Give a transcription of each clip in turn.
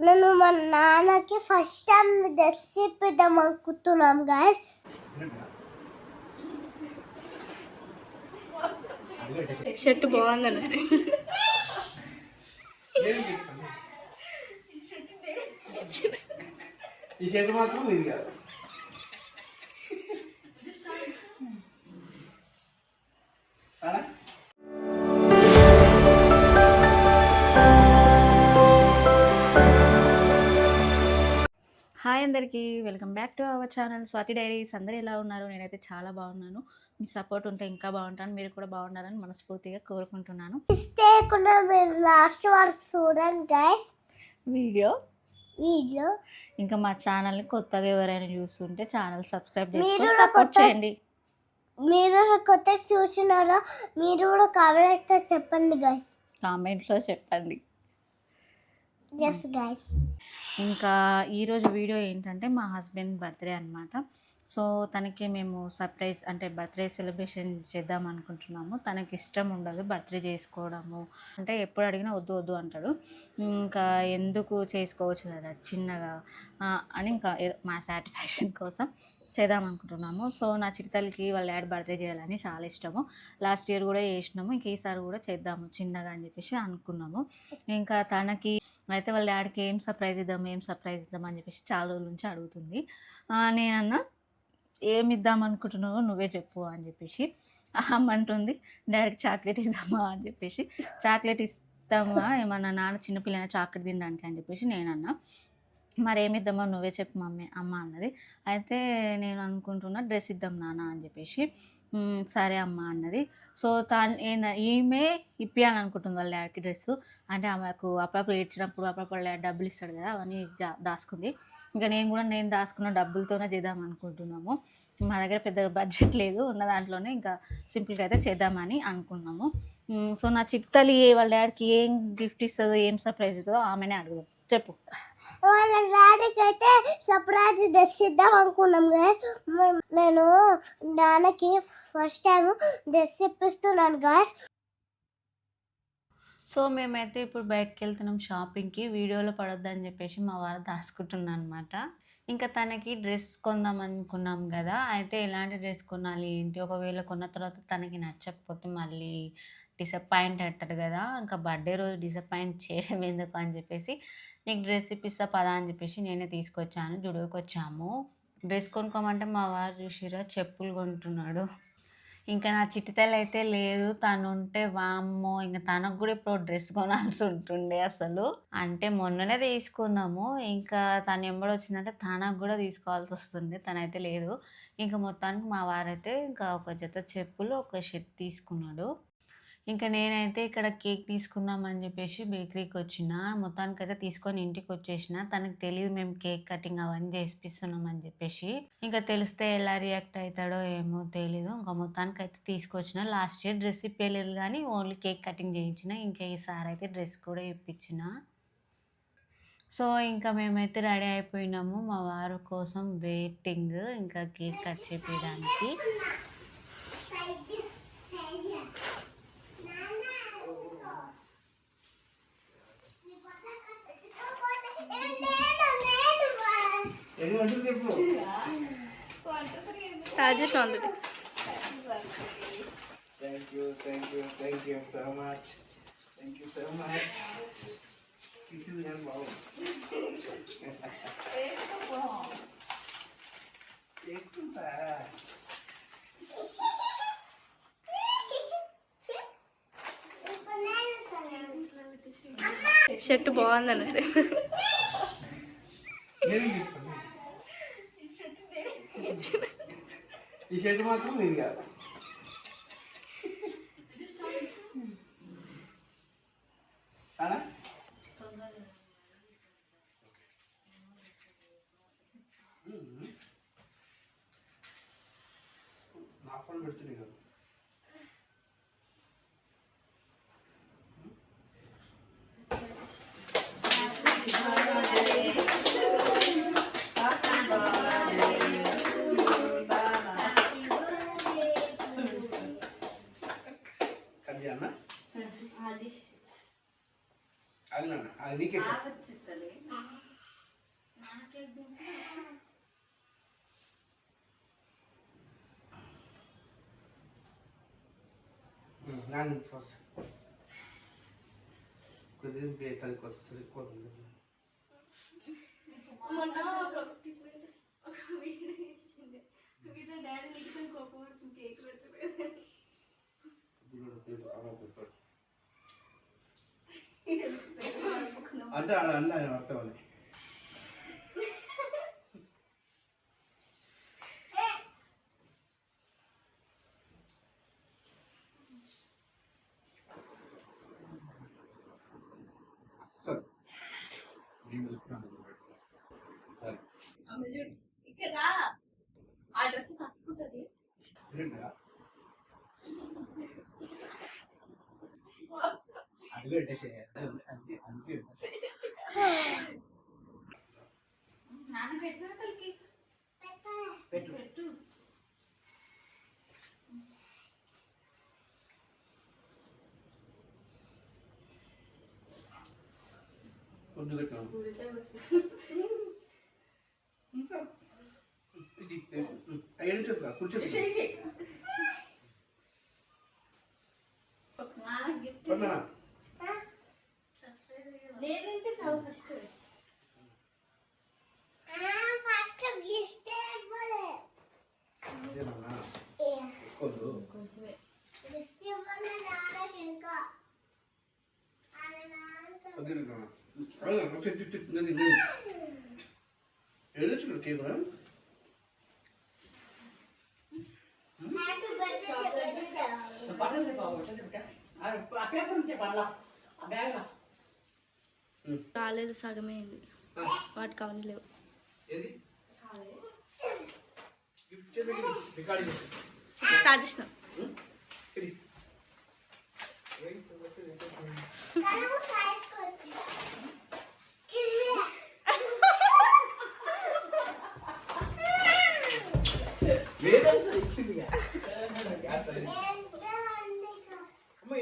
నేను మా నాన్నకి ఫస్ట్ టైం డ్రెస్ ఇప్పిద్దాం అనుకుంటున్నాం గాయస్ షర్ట్ బాగుందని ఈ షర్ట్ మాత్రం ఇది కాదు. అందరికీ welcome back to our channel. Swathi Diaries. అందరూ ఎలా ఉన్నారు? నేనైతే చాలా బాగున్నాను. మీ సపోర్ట్ ఉంటే ఇంకా బాగుంటాను. మీరు కూడా బాగుండాలని మనస్ఫూర్తిగా కోరుకుంటున్నాను. లాస్ట్ వరకు చూడండి గాయస్ వీడియో? వీడియో? ఇంకా మా ఛానల్ని కొత్తగా ఎవరైనా చూస్తుంటే ఛానల్ సబ్స్క్రైబ్ చేసుకొని సపోర్ట్ చేయండి. మీరు కొత్త చూసినారా? మీరు కూడా కామెంట్ చెప్పండి గాయస్ కామెంట్లో చెప్పండి. ఎస్ గాయస్ ఇంకా ఈరోజు వీడియో ఏంటంటే మా హస్బెండ్ బర్త్డే అనమాట సో తనకి మేము సర్ప్రైజ్ అంటే బర్త్డే సెలబ్రేషన్ చేద్దాం అనుకుంటున్నాము. తనకి ఇష్టం ఉండదు బర్త్డే చేసుకోవడము. అంటే ఎప్పుడు అడిగినా వద్దు వద్దు అంటాడు. ఇంకా ఎందుకు చేసుకోవచ్చు కదా చిన్నగా? అని ఇంకా మా సాటిస్ఫాక్షన్ కోసం చేద్దాం అనుకుంటున్నాము. సో నా చిట్టతల్లికి వాళ్ళ యాడ్ బర్త్డే చేయాలని చాలా ఇష్టము. లాస్ట్ ఇయర్ కూడా చేసినాము. ఇంక ఈసారి కూడా చేద్దాము చిన్నగా అని చెప్పేసి అనుకున్నాము. ఇంకా తనకి అయితే వాళ్ళ డాడీకి ఏం సర్ప్రైజ్ ఇద్దాం ఏం సర్ప్రైజ్ ఇద్దాం అని చెప్పేసి చాలా రోజుల నుంచి అడుగుతుంది. నేనన్న నేనన్నా ఏమి ఇద్దాం అనుకుంటున్నావో నువ్వే చెప్పు అని చెప్పేసి అమ్మ అంటుంది డాడీకి చాక్లెట్ ఇద్దామా అని చెప్పేసి చాక్లెట్ ఇస్తామా? ఏమన్నా నాన్న చిన్నపిల్లైన చాక్లెట్ తినడానికి అని చెప్పేసి నేనన్నా మరి ఏమి ఇద్దామో నువ్వే చెప్పు మమ్మీ అమ్మ అన్నది. అయితే నేను అనుకుంటున్నా డ్రెస్ ఇద్దాం నాన్న అని చెప్పేసి సరే అమ్మ అన్నది. సో తాను ఏంద ఈమె ఇప్పించాలనుకుంటుంది వాళ్ళ డాడీకి డ్రెస్సు. అంటే ఆమెకు అప్పుడప్పుడు ఏడ్చినప్పుడు అప్పుడప్పుడు డాడీ డబ్బులు ఇస్తాడు కదా అవన్నీ జా దాచుకుంది ఇంకా నేను కూడా నేను దాచుకున్న డబ్బులతోనే చేద్దాం అనుకుంటున్నాము. మా దగ్గర పెద్ద బడ్జెట్ లేదు ఉన్న దాంట్లోనే ఇంకా సింపుల్గా అయితే చేద్దామని అనుకున్నాము. సో నా చిక్తలి వాళ్ళ డాడీకి ఏం గిఫ్ట్ ఇస్తుందో ఏం సర్ప్రైజ్ ఇస్తుందో ఆమెనే అడుగుదాం. చెప్పు. వాళ్ళ డాడీకి అయితే సర్ప్రైజ్ డ్రెస్ ఇద్దాం అనుకున్నాం గాయస్ నేను నాన్నకి ఫస్ట్ టైం డ్రెస్ ఇప్పిస్తున్నాను గాయస్ సో మేమైతే ఇప్పుడు బయటకు వెళ్తున్నాం షాపింగ్కి వీడియోలో పడొద్దని చెప్పేసి మా వారు దాచుకుంటున్నాను అనమాట ఇంకా తనకి డ్రెస్ కొందాం అనుకున్నాం కదా అయితే ఎలాంటి డ్రెస్ కొనాలి ఏంటి? ఒకవేళ కొన్న తర్వాత తనకి నచ్చకపోతే మళ్ళీ డిసప్పాయింట్ అవుతాడు కదా ఇంకా బర్త్డే రోజు డిసప్పాయింట్ చేయడం ఎందుకు అని చెప్పేసి నీకు డ్రెస్ ఇప్పిస్తా పదా అని చెప్పేసి నేనే తీసుకొచ్చాను జుడుకి వచ్చాము. డ్రెస్ కొనుక్కోమంటే మా వారు చూసిరా చెప్పులు కొంటున్నాడు. ఇంకా నా చిట్టితల్లి అయితే లేదు. తను ఉంటే వామ్మో ఇంకా తనకు కూడా ఇప్పుడు డ్రెస్ కొనాల్సి ఉంటుండే అసలు. అంటే మొన్ననే తీసుకున్నాము. ఇంకా తను ఎంబడి వచ్చిందంటే తనకు కూడా తీసుకోవాల్సి వస్తుంది తనైతే లేదు. ఇంకా మొత్తానికి మా వారైతే ఇంకా ఒక జత చెప్పులు ఒక షర్ట్ తీసుకున్నాడు. ఇంకా నేనైతే ఇక్కడ కేక్ తీసుకుందామని చెప్పేసి బేకరీకి వచ్చిన మొత్తానికి అయితే తీసుకొని ఇంటికి వచ్చేసిన తనకు తెలియదు మేము కేక్ కటింగ్ అవన్నీ చేసిస్తున్నాం అని చెప్పేసి. ఇంకా తెలిస్తే ఎలా రియాక్ట్ అవుతాడో ఏమో తెలీదు. ఇంకా మొత్తానికి అయితే తీసుకొచ్చిన. లాస్ట్ ఇయర్ డ్రెస్ ఇప్పలేదు కానీ ఓన్లీ కేక్ కటింగ్ చేయించిన. ఇంకా ఈసారి అయితే డ్రెస్ కూడా ఇప్పించిన. సో ఇంకా మేమైతే రెడీ అయిపోయినాము మా వారు కోసం వెయిటింగ్ ఇంకా cake cut చేపించడానికి Rajesh already thank you thank you thank you so much thank you so much కానీ చేసుకుంటా. షర్ట్ బాగుందని నేను చెప్తాను ఈ షర్ట్ మాత్రం ఇది కాదు అలా నాకు పని పెడుతుంది నా నుంచి వస్తా కొద్దిగా బేతానికి వస్తుంది కొద్దిగా మొన్న ఒక ఒక వీడియో చేసిండే వీడియో డాడీ నీకు కోపం పడుతుంది కేక్ పెడుతుంది అంటే అలా అన్న ఆయన అర్థం అని అస్సలు సరే ఆమె చూడు ఇక్కడ రా. ఆ డ్రెస్ కట్టుకుంటది. నాన్న పెట్టిన పెట్టు. పెట్టు. పెట్టాను ఇంకా? ఇది అయ్యి నుంచి కూర్చోదు నాన్న గిఫ్ట్ కొన్నా నేను వినిపిస్తావు ఫస్ట్ ఫస్ట్ గిఫ్ట్ ఇవ్వలే ఇదేనా ఎక్కువ కొంచెమే గిఫ్ట్ ఇవ్వలే నాన్నకి ఇంకా ఆయన నాన్నతో కొద్దిగా ఒకసారి తిట్టు తిట్టు ఏడొచ్చు కేక్ హ్యాపీ బర్త్డే చెప్పండి కాలేదు సగమే అయింది. వాటికి అవన్నీ లేవు. స్టార్ట్ చేసిన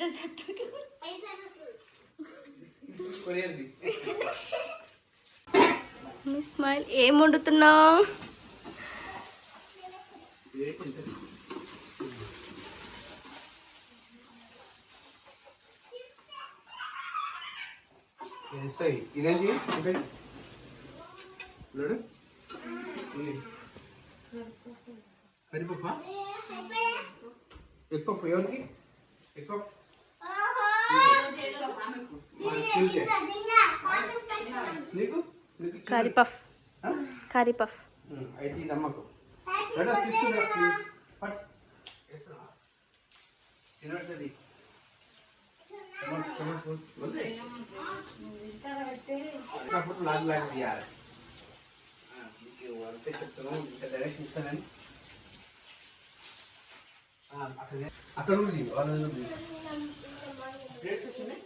పెద్ద చెట్టు కొరియర్ది మీ స్మైల్ ఏం వండుతున్నావు? ఇదేంటి? కరిపప్ప ఎక్కువ ఎవరికి? ఎక్కువ చూసే నీకు అయితే ఇది అమ్మకు తినట్లేదు లాగ్ లాగ్ తీయాలి మీకు అంతే ఇంత డైరెక్షన్ ఇస్తానని అక్కడ కూడా ప్లేట్స్ వచ్చినాయి?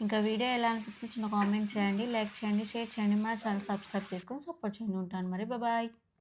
ఇంకా వీడియో ఎలా అనిపిస్తుంది చిన్న కామెంట్ చేయండి లైక్ చేయండి షేర్ చేయండి. మన ఛానల్ సబ్స్క్రైబ్ చేసుకొని సపోర్ట్ చేయండి. ఉంటాను మరి. బాయ్